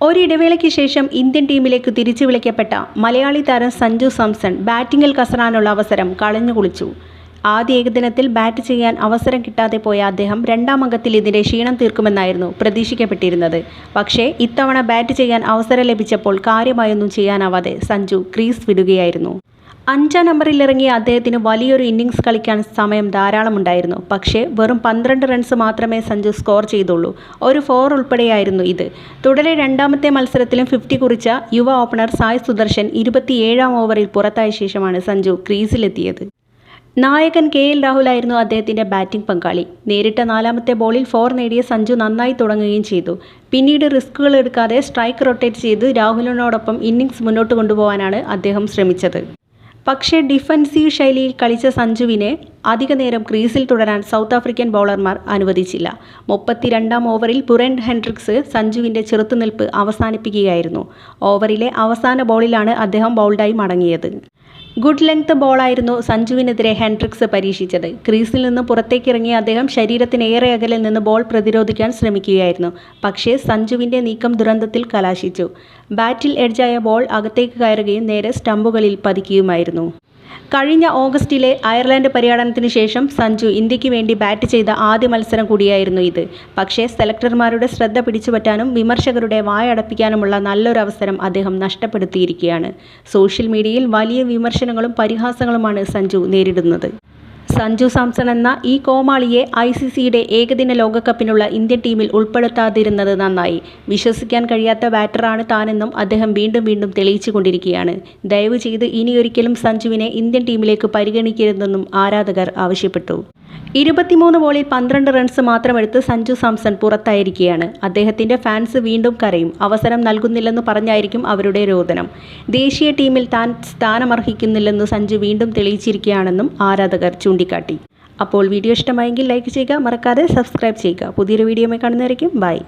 ഒരിടവേളയ്ക്ക് ശേഷം ഇന്ത്യൻ ടീമിലേക്ക് തിരിച്ചു വിളിക്കപ്പെട്ട മലയാളി താരം സഞ്ജു സാംസൺ ബാറ്റിംഗിൽ കസറാനുള്ള അവസരം കളഞ്ഞുകുളിച്ചു ആദ്യ ഏകദിനത്തിൽ ബാറ്റ് ചെയ്യാൻ അവസരം കിട്ടാതെ പോയ അദ്ദേഹം രണ്ടാം അംഗത്തിൽ ഇതിന്റെ ക്ഷീണം തീർക്കുമെന്നായിരുന്നു പ്രതീക്ഷിക്കപ്പെട്ടിരുന്നത്. പക്ഷേ ഇത്തവണ ബാറ്റ് ചെയ്യാൻ അവസരം ലഭിച്ചപ്പോൾ കാര്യമായൊന്നും ചെയ്യാനാവാതെ സഞ്ജു ക്രീസ് വിടുകയായിരുന്നു. അഞ്ചാം നമ്പറിൽ ഇറങ്ങിയ അദ്ദേഹത്തിന് വലിയൊരു ഇന്നിങ്സ് കളിക്കാൻ സമയം ധാരാളമുണ്ടായിരുന്നു പക്ഷേ വെറും പന്ത്രണ്ട് റൺസ് മാത്രമേ സഞ്ജു സ്കോർ ചെയ്തുള്ളൂ. ഒരു ഫോർ ഉൾപ്പെടെയായിരുന്നു ഇത്. തുടരെ രണ്ടാമത്തെ മത്സരത്തിലും ഫിഫ്റ്റി കുറിച്ച യുവ ഓപ്പണർ സായ് സുദർശൻ ഇരുപത്തിയേഴാം ഓവറിൽ പുറത്തായ ശേഷമാണ് സഞ്ജു ക്രീസിലെത്തിയത് നായകൻ കെ എൽ രാഹുൽ ആയിരുന്നു അദ്ദേഹത്തിന്റെ ബാറ്റിംഗ് പങ്കാളി. നേരിട്ട നാലാമത്തെ ബോളിൽ ഫോർ നേടിയ സഞ്ജു നന്നായി തുടങ്ങുകയും ചെയ്തു. പിന്നീട് റിസ്കുകൾ എടുക്കാതെ സ്ട്രൈക്ക് റൊട്ടേറ്റ് ചെയ്ത് രാഹുലിനോടൊപ്പം ഇന്നിങ്സ് മുന്നോട്ട് കൊണ്ടുപോകാനാണ് അദ്ദേഹം ശ്രമിച്ചത്. പക്ഷേ ഡിഫൻസീവ് ശൈലിയിൽ കളിച്ച സഞ്ജുവിനെ അധിക നേരം ക്രീസിൽ തുടരാൻ സൗത്ത് ആഫ്രിക്കൻ ബൗളർമാർ അനുവദിച്ചില്ല. മുപ്പത്തിരണ്ടാം ഓവറിൽ പുരൻ ഹെൻഡ്രിക്സ് സഞ്ജുവിന്റെ ചെറുത്തുനിൽപ്പ് അവസാനിപ്പിക്കുകയായിരുന്നു. ഓവറിലെ അവസാന ബോളിലാണ് അദ്ദേഹം ബൗൾഡായി മടങ്ങിയത്. ഗുഡ് ലെങ്ത് ബോളായിരുന്നു സഞ്ജുവിനെതിരെ ഹെൻഡ്രിക്സ് പരീക്ഷിച്ചത്. ക്രീസിൽ നിന്ന് പുറത്തേക്കിറങ്ങിയ അദ്ദേഹം ശരീരത്തിന് ഏറെ അകലിൽ നിന്ന് ബോൾ പ്രതിരോധിക്കാൻ ശ്രമിക്കുകയായിരുന്നു. പക്ഷേ സഞ്ജുവിന്റെ നീക്കം ദുരന്തത്തിൽ കലാശിച്ചു. ബാറ്റിൽ എഡ്ജായ ബോൾ അകത്തേക്ക് കയറുകയും നേരെ സ്റ്റമ്പുകളിൽ പതിക്കുകയുമായിരുന്നു. കഴിഞ്ഞ ഓഗസ്റ്റിലെ അയർലൻഡ് പര്യടനത്തിന് ശേഷം സഞ്ജു ഇന്ത്യയ്ക്ക് വേണ്ടി ബാറ്റ് ചെയ്ത ആദ്യ മത്സരം കൂടിയായിരുന്നു ഇത്. പക്ഷേ സെലക്ടർമാരുടെ ശ്രദ്ധ പിടിച്ചുപറ്റാനും വിമർശകരുടെ വായടപ്പിക്കാനുമുള്ള നല്ലൊരു അവസരം അദ്ദേഹം നഷ്ടപ്പെടുത്തിയിരിക്കുകയാണ്. സോഷ്യൽ മീഡിയയിൽ വലിയ വിമർശനങ്ങളും പരിഹാസങ്ങളുമാണ് സഞ്ജു നേരിടുന്നത്. സഞ്ജു സാംസൺ എന്ന ഈ കോമാളിയെ ഐ സി സിയുടെ ഏകദിന ലോകകപ്പിനുള്ള ഇന്ത്യൻ ടീമിൽ ഉൾപ്പെടുത്താതിരുന്നത് നന്നായി. വിശ്വസിക്കാൻ കഴിയാത്ത ബാറ്ററാണ് താനെന്നും അദ്ദേഹം വീണ്ടും വീണ്ടും തെളിയിച്ചുകൊണ്ടിരിക്കുകയാണ്. ദയവ് ചെയ്ത് ഇനിയൊരിക്കലും സഞ്ജുവിനെ ഇന്ത്യൻ ടീമിലേക്ക് പരിഗണിക്കരുതെന്നും ആരാധകർ ആവശ്യപ്പെട്ടു. ഇരുപത്തിമൂന്ന് ബോളിൽ പന്ത്രണ്ട് റൺസ് മാത്രമെടുത്ത് സഞ്ജു സാംസൺ പുറത്തായിരിക്കുകയാണ്. അദ്ദേഹത്തിന്റെ ഫാൻസ് വീണ്ടും കരയും. അവസരം നൽകുന്നില്ലെന്ന് പറഞ്ഞായിരിക്കും അവരുടെ രോദനം. ദേശീയ ടീമിൽ താൻ സ്ഥാനമർഹിക്കുന്നില്ലെന്ന് സഞ്ജു വീണ്ടും തെളിയിച്ചിരിക്കുകയാണെന്നും ആരാധകർ ചൂണ്ടിക്കാട്ടി. അപ്പോൾ വീഡിയോ ഇഷ്ടമായെങ്കിൽ ലൈക്ക് ചെയ്യുക മറക്കാതെ സബ്സ്ക്രൈബ് ചെയ്യുക. പുതിയൊരു വീഡിയോയുമായി കാണുന്നതായിരിക്കും ബൈ.